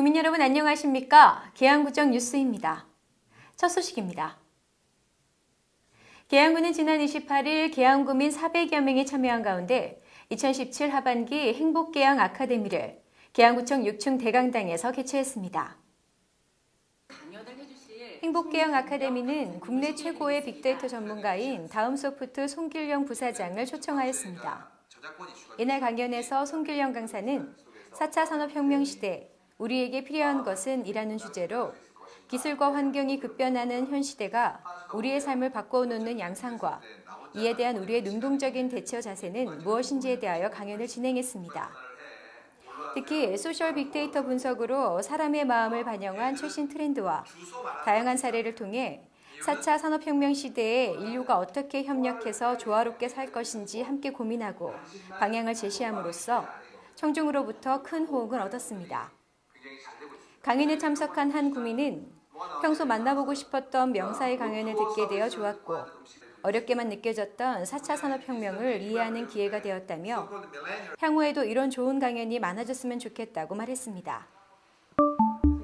국민 여러분 안녕하십니까? 계양구청 뉴스입니다. 첫 소식입니다. 계양구는 지난 28일 계양구민 400여 명이 참여한 가운데 2017 하반기 행복계양 아카데미를 계양구청 6층 대강당에서 개최했습니다. 행복계양 아카데미는 국내 최고의 빅데이터 전문가인 다음소프트 송길영 부사장을 초청하였습니다. 이날 강연에서 송길영 강사는 4차 산업혁명 시대 우리에게 필요한 것은 이라는 주제로 기술과 환경이 급변하는 현 시대가 우리의 삶을 바꿔놓는 양상과 이에 대한 우리의 능동적인 대처 자세는 무엇인지에 대하여 강연을 진행했습니다. 특히 소셜 빅데이터 분석으로 사람의 마음을 반영한 최신 트렌드와 다양한 사례를 통해 4차 산업혁명 시대에 인류가 어떻게 협력해서 조화롭게 살 것인지 함께 고민하고 방향을 제시함으로써 청중으로부터 큰 호응을 얻었습니다. 강연에 참석한 한 구민은 평소 만나보고 싶었던 명사의 강연을 듣게 되어 좋았고 어렵게만 느껴졌던 4차 산업혁명을 이해하는 기회가 되었다며 향후에도 이런 좋은 강연이 많아졌으면 좋겠다고 말했습니다.